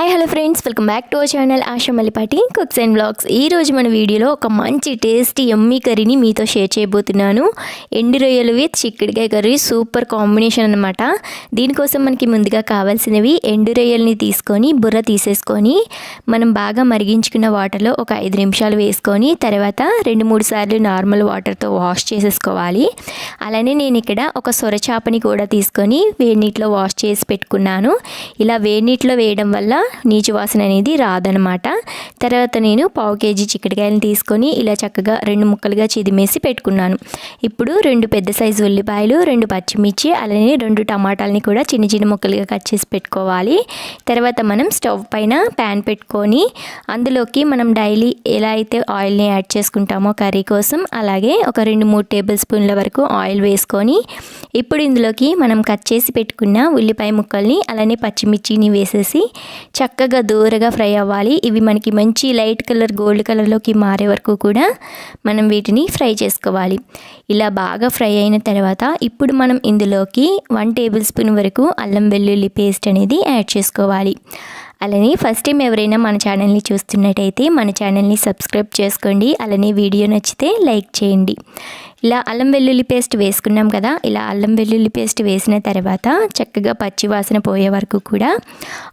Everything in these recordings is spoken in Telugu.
Hi hello friends welcome back to our channel Asha Mallipati cooks and blogs ఈరోజు మన వీడియోలో ఒక మంచి టేస్టీ ఎమ్మీ కర్రీని మీతో షేర్ చేయబోతున్నాను. ఎండు రొయ్యలు విత్ చిక్కుడుకాయ కర్రీ సూపర్ కాంబినేషన్ అనమాట దీనికోసం మనకి ముందుగా కావాల్సినవి ఎండు రొయ్యల్ని తీసుకొని బుర్ర తీసేసుకొని మనం బాగా మరిగించుకున్న వాటర్లో ఒక ఐదు నిమిషాలు వేసుకొని తర్వాత రెండు మూడు సార్లు నార్మల్ వాటర్తో వాష్ చేసేసుకోవాలి. అలానే నేను ఇక్కడ ఒక సొరచాపని కూడా తీసుకొని వేడి నీటిలో వాష్ చేసి పెట్టుకున్నాను. ఇలా వేడి నీటిలో వేయడం వల్ల నీచు వాసన అనేది రాదనమాట తర్వాత నేను పావు కేజీ చిక్కడికాయలను తీసుకొని ఇలా చక్కగా రెండు ముక్కలుగా చిదిమేసి పెట్టుకున్నాను. ఇప్పుడు రెండు పెద్ద సైజు ఉల్లిపాయలు రెండు పచ్చిమిర్చి అలానే రెండు టమాటాలని కూడా చిన్న చిన్న ముక్కలుగా కట్ చేసి పెట్టుకోవాలి. తర్వాత మనం స్టవ్ పైన ప్యాన్ పెట్టుకొని అందులోకి మనం డైలీ ఎలా అయితే ఆయిల్ని యాడ్ చేసుకుంటామో కర్రీ కోసం అలాగే ఒక రెండు మూడు టేబుల్ స్పూన్ల వరకు ఆయిల్ వేసుకొని ఇప్పుడు ఇందులోకి మనం కట్ చేసి పెట్టుకున్న ఉల్లిపాయ ముక్కల్ని అలానే పచ్చిమిర్చిని వేసేసి చక్కగా దూరగా ఫ్రై అవ్వాలి. ఇవి మనకి మంచి లైట్ కలర్ గోల్డ్ కలర్లోకి మారే వరకు కూడా మనం వీటిని ఫ్రై చేసుకోవాలి. ఇలా బాగా ఫ్రై అయిన తర్వాత ఇప్పుడు మనం ఇందులోకి వన్ టేబుల్ స్పూన్ వరకు అల్లం వెల్లుల్లి పేస్ట్ అనేది యాడ్ చేసుకోవాలి. అలానే ఫస్ట్ టైం ఎవరైనా మన ఛానల్ని చూస్తున్నట్టయితే మన ఛానల్ని సబ్స్క్రైబ్ చేసుకోండి. అలానే వీడియో నచ్చితే లైక్ చేయండి. ఇలా అల్లం వెల్లుల్లి పేస్ట్ వేసుకున్నాం కదా ఇలా అల్లం వెల్లుల్లి పేస్ట్ వేసిన తర్వాత చక్కగా పచ్చి వాసన పోయే వరకు కూడా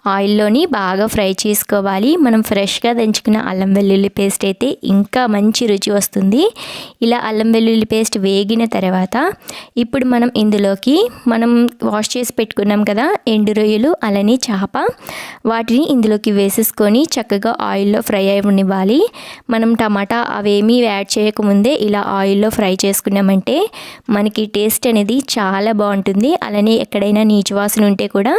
ఆయిల్లోని బాగా ఫ్రై చేసుకోవాలి. మనం ఫ్రెష్గా దంచుకున్న అల్లం వెల్లుల్లి పేస్ట్ అయితే ఇంకా మంచి రుచి వస్తుంది. ఇలా అల్లం వెల్లుల్లి పేస్ట్ వేగిన తర్వాత ఇప్పుడు మనం ఇందులోకి మనం వాష్ చేసి పెట్టుకున్నాం కదా ఎండు రొయ్యలు అలానే చేప. వాటిని ఇందులోకి వేసేసుకొని చక్కగా ఆయిల్లో ఫ్రై అవ్వనివ్వాలి. మనం టమాటా అవేమీ యాడ్ చేయకముందే ఇలా ఆయిల్లో ఫ్రై చేసుకున్నామంటే మనకి టేస్ట్ అనేది చాలా బాగుంటుంది. అలానే ఎక్కడైనా నీచు వాసన ఉంటే కూడా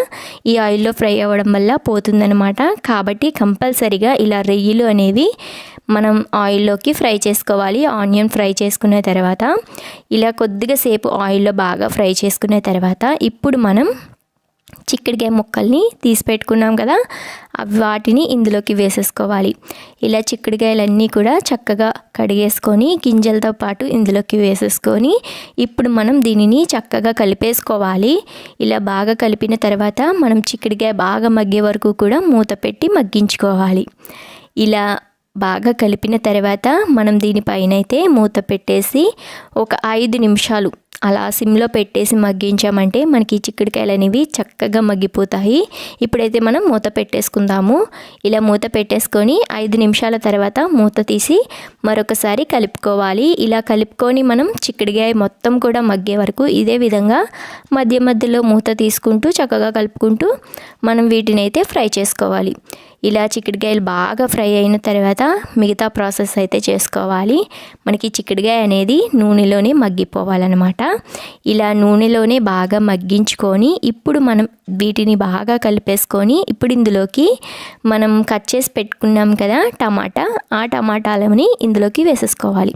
ఈ ఆయిల్లో ఫ్రై అవ్వడం వల్ల పోతుందనమాట కాబట్టి కంపల్సరిగా ఇలా రొయ్యలు అనేవి మనం ఆయిల్లోకి ఫ్రై చేసుకోవాలి. ఆనియన్ ఫ్రై చేసుకున్న తర్వాత ఇలా కొద్దిగా సేపు ఆయిల్లో బాగా ఫ్రై చేసుకున్న తర్వాత ఇప్పుడు మనం చిక్కడికాయ ముక్కల్ని తీసి పెట్టుకున్నాం కదా అవి వాటిని ఇందులోకి వేసేసుకోవాలి. ఇలా చిక్కుడుకాయలన్నీ కూడా చక్కగా కడిగేసుకొని గింజలతో పాటు ఇందులోకి వేసేసుకొని ఇప్పుడు మనం దీనిని చక్కగా కలిపేసుకోవాలి. ఇలా బాగా కలిపిన తర్వాత మనం చిక్కుడుకాయ బాగా మగ్గే వరకు కూడా మూత పెట్టి మగ్గించుకోవాలి. ఇలా బాగా కలిపిన తర్వాత మనం దీనిపైన అయితే మూత పెట్టేసి ఒక ఐదు నిమిషాలు అలా సిమ్లో పెట్టేసి మగ్గించామంటే మనకి చిక్కుడుకాయలు అనేవి చక్కగా మగ్గిపోతాయి. ఇప్పుడైతే మనం మూత పెట్టేసుకుందాము. ఇలా మూత పెట్టేసుకొని ఐదు నిమిషాల తర్వాత మూత తీసి మరొకసారి కలుపుకోవాలి. ఇలా కలుపుకొని మనం చిక్కుడుకాయ మొత్తం కూడా మగ్గే వరకు ఇదే విధంగా మధ్య మధ్యలో మూత తీసుకుంటూ చక్కగా కలుపుకుంటూ మనం వీటిని అయితే ఫ్రై చేసుకోవాలి. ఇలా చిక్కుడుకాయలు బాగా ఫ్రై అయిన తర్వాత మిగతా ప్రాసెస్ అయితే చేసుకోవాలి. మనకి చిక్కుడుకాయ అనేది నూనెలోనే మగ్గిపోవాలన్నమాట. ఇలా నూనెలోనే బాగా మగ్గించుకొని ఇప్పుడు మనం వీటిని బాగా కలిపేసుకొని ఇప్పుడు ఇందులోకి మనం కట్ చేసి పెట్టుకున్నాం కదా టమాటా ఆ టమాటాలని ఇందులోకి వేసేసుకోవాలి.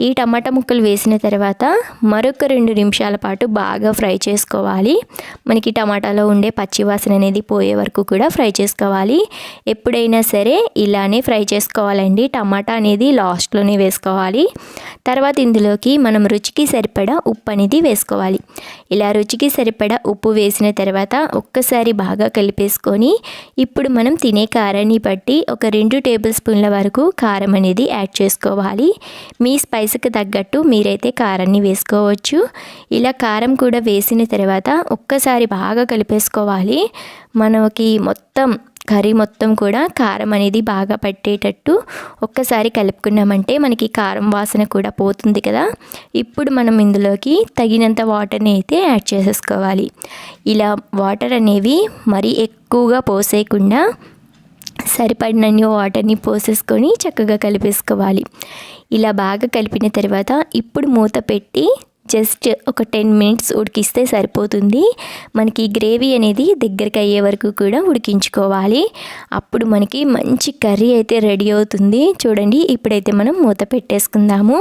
ఈ టమాటా ముక్కలు వేసిన తర్వాత మరొక రెండు నిమిషాల పాటు బాగా ఫ్రై చేసుకోవాలి. మనకి టమాటాలో ఉండే పచ్చివాసన అనేది పోయే వరకు కూడా ఫ్రై చేసుకోవాలి. ఎప్పుడైనా సరే ఇలానే ఫ్రై చేసుకోవాలండి. టమాటా అనేది లాస్ట్లోనే వేసుకోవాలి. తర్వాత ఇందులోకి మనం రుచికి సరిపడా ఉప్పు అనేది వేసుకోవాలి. ఇలా రుచికి సరిపడా ఉప్పు వేసిన తర్వాత ఒక్కసారి బాగా కలిపేసుకొని ఇప్పుడు మనం తినే కారాన్ని బట్టి ఒక రెండు టేబుల్ స్పూన్ల వరకు కారం అనేది యాడ్ చేసుకోవాలి. మీ స్పైస్కి తగ్గట్టు మీరైతే కారాన్ని వేసుకోవచ్చు. ఇలా కారం కూడా వేసిన తర్వాత ఒక్కసారి బాగా కలిపేసుకోవాలి. మనకి మొత్తం కర్రీ మొత్తం కూడా కారం అనేది బాగా పట్టేటట్టు ఒక్కసారి కలుపుకున్నామంటే మనకి కారం వాసన కూడా పోతుంది కదా. ఇప్పుడు మనం ఇందులోకి తగినంత వాటర్ని అయితే యాడ్ చేసేసుకోవాలి. ఇలా వాటర్ అనేవి మరీ ఎక్కువగా పోసేయకుండా సరిపడినన్ని వాటర్ని పోసేసుకొని చక్కగా కలిపేసుకోవాలి. ఇలా బాగా కలిపిన తర్వాత ఇప్పుడు మూత పెట్టి జస్ట్ ఒక టెన్ మినిట్స్ ఉడికిస్తే సరిపోతుంది. మనకి గ్రేవీ అనేది దగ్గరికి అయ్యే వరకు కూడా ఉడికించుకోవాలి. అప్పుడు మనకి మంచి కర్రీ అయితే రెడీ అవుతుంది. చూడండి ఇప్పుడైతే మనం మూత పెట్టేసుకుందాము.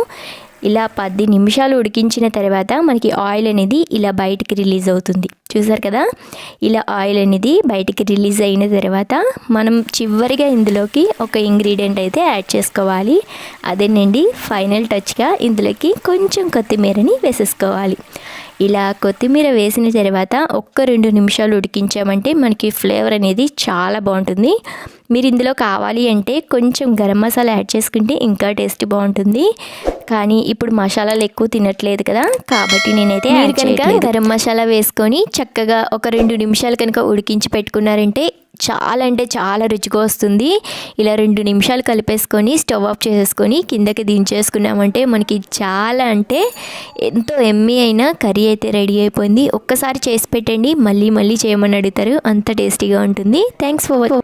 ఇలా పది నిమిషాలు ఉడికించిన తర్వాత మనకి ఆయిల్ అనేది ఇలా బయటికి రిలీజ్ అవుతుంది. చూసారు కదా? ఇలా ఆయిల్ అనేది బయటికి రిలీజ్ అయిన తర్వాత మనం చివరిగా ఇందులోకి ఒక ఇంగ్రీడియంట్ అయితే యాడ్ చేసుకోవాలి. అదేనండి ఫైనల్ టచ్గా ఇందులోకి కొంచెం కొత్తిమీరని వేసేసుకోవాలి. ఇలా కొత్తిమీర వేసిన తర్వాత ఒక్క రెండు నిమిషాలు ఉడికించామంటే మనకి ఫ్లేవర్ అనేది చాలా బాగుంటుంది. మీరు ఇందులో కావాలి అంటే కొంచెం గరం మసాలా యాడ్ చేసుకుంటే ఇంకా టేస్ట్ బాగుంటుంది. కానీ ఇప్పుడు మసాలాలు ఎక్కువ తినట్లేదు కదా కాబట్టి నేనైతే కనుక గరం మసాలా వేసుకొని చక్కగా ఒక రెండు నిమిషాలు కనుక ఉడికించి పెట్టుకున్నారంటే చాలా అంటే చాలా రుచిగా వస్తుంది. ఇలా రెండు నిమిషాలు కలిపేసుకొని స్టవ్ ఆఫ్ చేసేసుకొని కిందకి దించేసుకున్నామంటే మనకి చాలా అంటే ఎంతో ఎమ్మి అయిన కర్రీ అయితే రెడీ అయిపోయింది. ఒక్కసారి చేసి పెట్టండి మళ్ళీ మళ్ళీ చేయమని అడుగుతారు. అంత టేస్టీగా ఉంటుంది. Thanks for